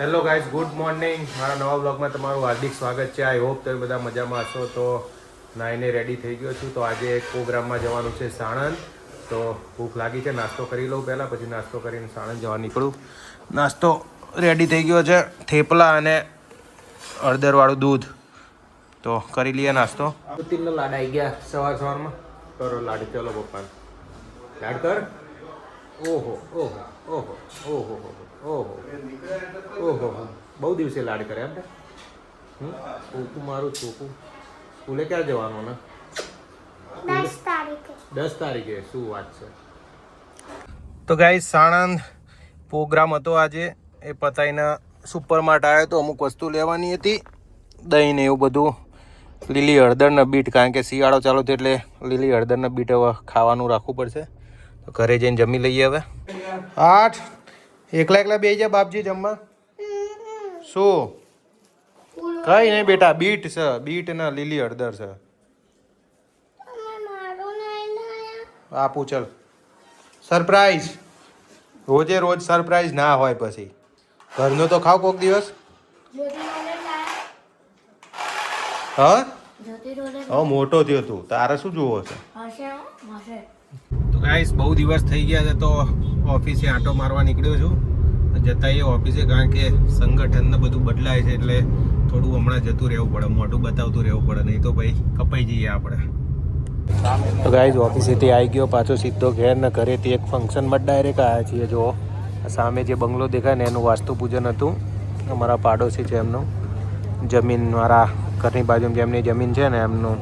Hello guys good morning મારા નવા બ્લોગમાં તમારું હાર્દિક સ્વાગત છે. આઈ હોપ તમે બધા મજામાં હશો. તો નાઈને રેડી થઈ ગયો છું. તો આજે એક પ્રોગ્રામમાં જવાનું છે સાણંદ. તો ભૂખ લાગી છે. નાસ્તો કરી લઉં પહેલાં પછી નાસ્તો કરીને સાણંદ જવા નીકળું. નાસ્તો રેડી થઈ ગયો છે. થેપલા અને હળદરવાળું દૂધ. તો કરી લઈએ નાસ્તો. તિલનો લાડ આવી ગયા સવાર સવારમાં. કરો લાડ. ચલો પપ્પા લાડ કર. ઓહો ઓહો. ઓહો ઓહો ઓહો ઓહો બહુ દિવસે લાડ કરે એમ હમ? ચોખ્ખું મારું ચોખ્ખું સ્કૂલે ક્યારે જવાનું ને દસ તારીખે. શું વાત છે? તો ગાઈ સાણંદ પ્રોગ્રામ હતો આજે. એ પતાઈને સુપર માર્ટ આવ્યો તો અમુક વસ્તુ લેવાની હતી. દહીં ને એવું બધું. લીલી હળદરના બીટ કારણ કે શિયાળો ચાલુ છે એટલે લીલી હળદરના બીટ હવે ખાવાનું રાખવું પડશે. ઘરે જઈને જમી લઈએ હવે? આઠ. એકલા એકલા બે જા બાપજી જમવા. શું? કઈ નહીં બેટા બીટ છે બીટ ના લીલી હળદર છે. તમે મારું નહીં લાયા આપું ચલ. સરપ્રાઈઝ. રોજે રોજ સરપ્રાઈઝ ના હોય પછી. ઘરનો તો ખાવ કોક દિવસ. હ? મોટો થયો તું. તારે શું જોવો છે? તો ગાઈસ બહુ દિવસ થઈ ગયા છે તો ઓફિસે આંટો મારવા નીકળ્યો છું. જતા એ ઓફિસે કારણ કે સંગઠનને બધું બદલાય છે એટલે થોડું હમણાં જતું રહેવું પડે, મોઢું બતાવતું રહેવું પડે, નહીં તો ભાઈ કપાઈ જઈએ આપણે. તો ગાઈઝ ઓફિસેથી આવી ગયો, પાછો સીધો ઘેર, ને ઘરેથી એક ફંક્શનમાં ડાયરેક્ટ આવ્યા છીએ જો સામે જે બંગલો દેખાય ને, એનું વાસ્તુ પૂજન હતું. અમારા પાડોશી છે એમનું. જમીન, મારા ઘરની બાજુમાં જેમની જમીન છે ને, એમનું.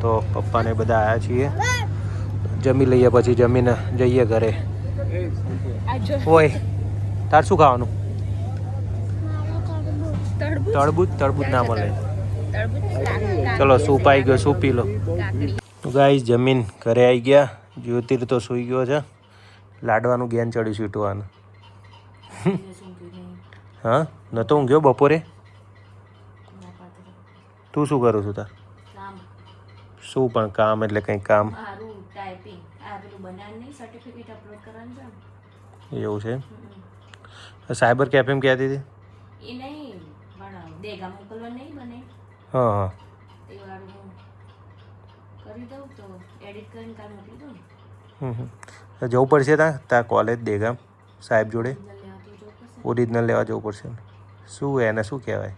તો પપ્પાને બધા આવ્યા છીએ. જમી લઈએ પછી જમીને જઈએ ઘરે. ઓય તાર શું ખાવાનું? તળબૂચ. તળબૂચ ના મળે. ચલો સૂપ આવી ગયો સૂપ પી લો. ગાય ગાઈસ જમીન ઘરે આવી ગયા. જ્યોતિર તો સૂઈ ગયો છે. લાડવાનું ગેન ચડ્યું છૂટવાનું. હા? નતો ઊંઘ્યો બપોરે? તું શું કરું છું તાર? શું પણ કામ એટલે કંઈ કામ? ટાઈપિંગ આ પેલું બનાવીને સર્ટિફિકેટ અપલોડ કરવાનું છે એવું છે સાયબર કેફેમ કહેતી હતી? એ નહીં પણ દેગા મોકલવા નહીં બને. હા હા. એ વાળું હું કરી દઉં તો એડિટ કરીને કાલ મોકલી દઉં હમ. જવું પડશે ત્યાં? ત્યાં કોલેજ દેગા સાહેબ જોડે? ઓરિજિનલ લેવા જવું પડશે શું એને શું કહેવાય?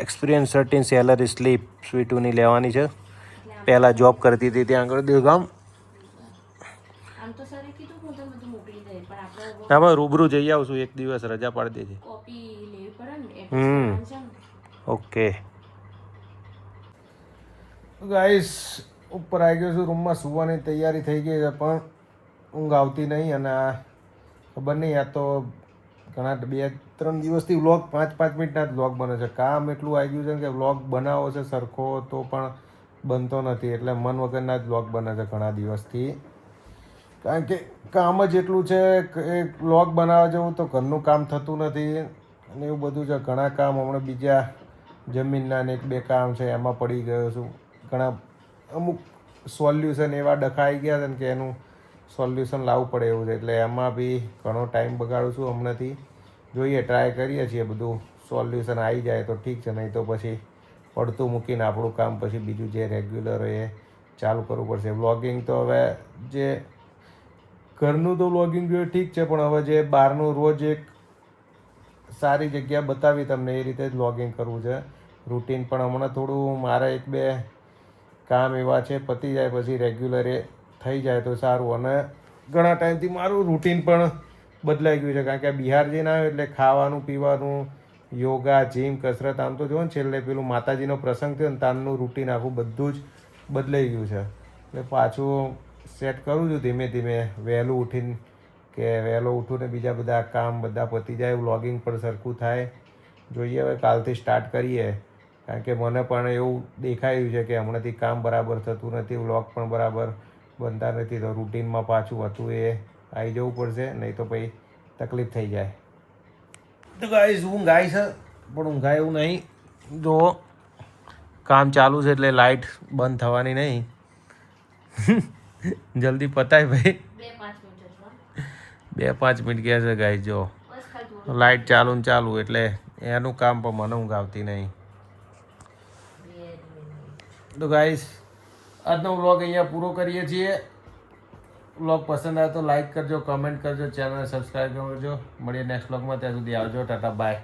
એક્સપિરિયન્સ સર્ટિન સેલરી સ્લીપ સ્વીટુની લેવાની છે. પહેલાં જોબ કરતી હતી ત્યાં આગળ દેવગામ ના ભાઈ રૂબરૂ જઈ આવશું એક દિવસ રજા પાડી દેજે. હમ. ઓકે. ગાઈસ ઉપર આવી ગયો છું રૂમમાં સુવાની તૈયારી થઈ ગઈ છે પણ ઊંઘ આવતી નહીં અને આ ખબર નહીં આ તો ઘણા બે ત્રણ દિવસથી વ્લોગ પાંચ પાંચ મિનિટના જ વ્લોગ બને છે. કામ એટલું આવી ગયું છે કે વ્લોગ બનાવો છે સરખો તો પણ બનતો નથી. એટલે મન વગરના જ વ્લોગ બને છે ઘણા દિવસથી. કારણ કે કામ જ એટલું છે એ વ્લોગ બનાવવા જવું તો ઘરનું કામ થતું નથી. અને એવું બધું છે. ઘણા કામ હમણાં બીજા જમીનના ને એક બે કામ છે, એમાં પડી ગયો છું. ઘણા અમુક સોલ્યુશન એવા ડખાઈ ગયા છે ને કે એનું સોલ્યુશન લાવવું પડે એવું છે. એટલે એમાં બી ઘણો ટાઈમ બગાડું છું હમણાંથી. જોઈએ, ટ્રાય કરીએ છીએ બધું. સોલ્યુશન આવી જાય તો ઠીક છે, નહીં તો પછી પડતું મૂકીને આપણું કામ પછી બીજું જે રેગ્યુલર એ ચાલુ કરવું પડશે. વ્લોગિંગ તો હવે જે ઘરનું તો વ્લોગિંગ ઠીક છે, પણ હવે જે બહારનું રોજ એક સારી જગ્યા બતાવી તમને એ રીતે જ વ્લોગિંગ કરવું છે. રૂટીન પણ હમણાં થોડું મારા એક બે કામ એવા છે, પતી જાય પછી રેગ્યુલર એ થઈ જાય તો સારું. અને ઘણા ટાઈમથી મારું રૂટીન પણ બદલાઈ ગયું છે, કારણ કે બિહાર જઈને આવ્યો એટલે ખાવાનું, પીવાનું યોગા જીમ કસરત, આમ તો જો ને છેલ્લે પેલું માતાજીનો પ્રસંગ થયો ને તાનનું રૂટીન આખું બધું જ બદલાઈ ગયું છે. એટલે પાછું સેટ કરું છું ધીમે ધીમે. વહેલું ઉઠીને કે વહેલો ઉઠું ને બીજા બધા કામ બધા પતી જાય વ્લોગિંગ પણ સરખું થાય. જોઈએ હવે કાલથી સ્ટાર્ટ કરીએ. કારણ કે મને પણ એવું દેખાયું છે કે હમણાંથી કામ બરાબર થતું નથી વ્લોગ પણ બરાબર બનતા નથી, તો રૂટીનમાં પાછું હતું એ. આવી જવું પડશે, નહીં તો પછી તકલીફ થઈ જાય. તો ગાઈસ ઊંઘ આવી છે પણ ઊંઘાય એવું નહીં. જો કામ ચાલુ છે એટલે લાઇટ બંધ થવાની નહીં. જલ્દી પતાય ભાઈ. બે પાંચ મિનિટ ગયા છે ગાઈ જો. લાઇટ ચાલુ ને ચાલુ એટલે એનું કામ પણ મને ઊંઘ આવતી નહીં. તો ગાઈસ આજનો વ્લોગ અહીંયા પૂરો કરીએ છીએ. વ્લોગ પસંદ આવે તો લાઈક કરજો કમેન્ટ કરજો ચેનલ સબસ્ક્રાઈબ કરજો. મળીએ નેક્સ્ટ બ્લોગમાં ત્યાં સુધી આવજો. ટાટા બાય